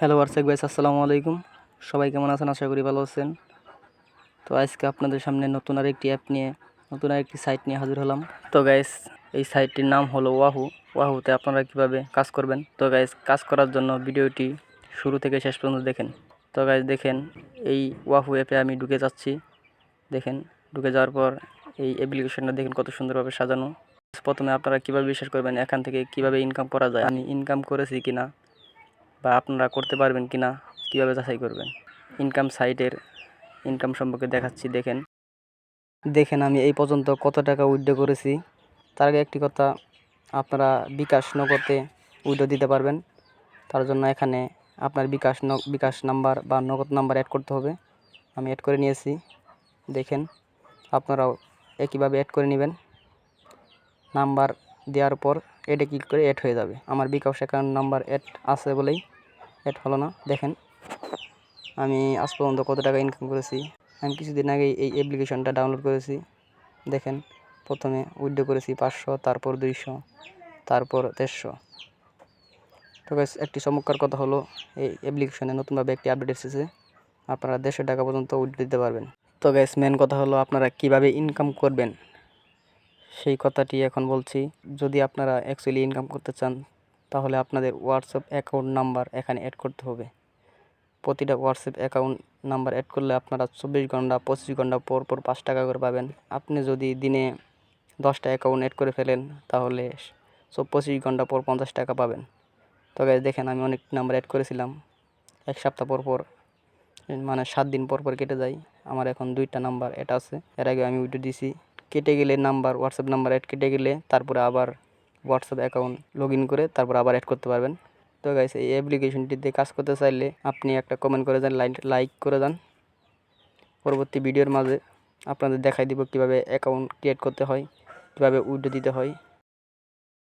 Hello WhatsApp guys আসসালামু আলাইকুম। সবাই কেমন আছেন? আশা করি ভালো আছেন। তো আজকে আপনাদের সামনে নতুন আর একটি অ্যাপ নিয়ে, নতুন আর একটি সাইট নিয়ে হাজির হলাম। তো গাইস এই সাইটটির নাম হলো ওয়াহু ওয়াহুতে আপনারা কীভাবে কাজ করবেন? তো গাইস কাজ করার জন্য ভিডিওটি শুরু থেকে শেষ পর্যন্ত দেখেন। তো গাইস দেখেন, এই ওয়াহু অ্যাপে আমি ঢুকে যাচ্ছি। দেখেন, ঢুকে যাওয়ার পর এই অ্যাপ্লিকেশনটা দেখেন কত সুন্দরভাবে সাজানো। প্রথমে আপনারা কীভাবে বিশ্বাস করবেন? এখান থেকে কীভাবে ইনকাম করা যায়? আমি ইনকাম করেছি কিনা? বা আপনারা করতে পারবেন কি না কীভাবে যাচাই করবেন? ইনকাম সাইটের ইনকাম সম্পর্কে দেখাচ্ছি, দেখেন। দেখেন আমি এই পর্যন্ত কত টাকা উইথড্র করেছি। তার আগে একটি কথা, আপনারা বিকাশ নগদে উইথড্র দিতে পারবেন। তার জন্য এখানে আপনার বিকাশ বিকাশ নাম্বার বা নগদ নাম্বার অ্যাড করতে হবে। আমি অ্যাড করে নিয়েছি। দেখেন, আপনারাও একইভাবে অ্যাড করে নেবেন। নাম্বার দেওয়ার পর এডে ক্লিক করে অ্যাড হয়ে যাবে। আমার বিকাশ অ্যাকাউন্ট নাম্বার অ্যাড আছে বলেই অ্যাড হলো না। দেখেন, আমি আজ পর্যন্ত কত টাকা ইনকাম করেছি। আমি কিছুদিন আগে এই অ্যাপ্লিকেশনটা ডাউনলোড করেছি। দেখেন, প্রথমে উইথড্র করেছি পাঁচশো, তারপর দুইশো, তারপর দেড়শো। তো একটি চমৎকার কথা হলো, এই অ্যাপ্লিকেশনে নতুনভাবে একটি আপডেট এসেছে। আপনারা দেড়শো টাকা পর্যন্ত উইথড্র দিতে পারবেন। তো গ্যাস মেন কথা হলো, আপনারা কীভাবে ইনকাম করবেন? সেই কথাটি এখন বলছি, যদি আপনারা অ্যাকচুয়ালি ইনকাম করতে চান, তাহলে আপনাদের হোয়াটসঅ্যাপ অ্যাকাউন্ট নাম্বার এখানে অ্যাড করতে হবে। প্রতিটা হোয়াটসঅ্যাপ অ্যাকাউন্ট নাম্বার অ্যাড করলে আপনারা চব্বিশ ঘণ্টা, পঁচিশ ঘণ্টা পর পর পাঁচ টাকা করে পাবেন। আপনি যদি দিনে দশটা অ্যাকাউন্ট অ্যাড করে ফেলেন, তাহলে সব পঁচিশ ঘণ্টা পর পঞ্চাশ টাকা পাবেন। তো guys, দেখেন আমি অনেক নাম্বার অ্যাড করেছিলাম। এক সপ্তাহ পর পর মানে সাত দিন পর পর কেটে যায়। আমার এখন দুইটা নাম্বার এটা আছে। এর আগে আমি উইডিও দিছি। কেটে গেলে নাম্বার হোয়াটসঅ্যাপ নাম্বার অ্যাড কেটে গেলে তারপরে আবার হোয়াটসঅ্যাপ অ্যাকাউন্ট লগ ইন করে তারপর আবার অ্যাড করতে পারবেন। তো গাইস এই অ্যাপ্লিকেশনটিতে কাজ করতে চাইলে আপনি একটা কমেন্ট করে যান লাইক করে যান পরবর্তী ভিডিওর মাঝে আপনাদের দেখাই দিব কীভাবে অ্যাকাউন্ট ক্রিয়েট করতে হয়, কীভাবে উইডো দিতে হয়।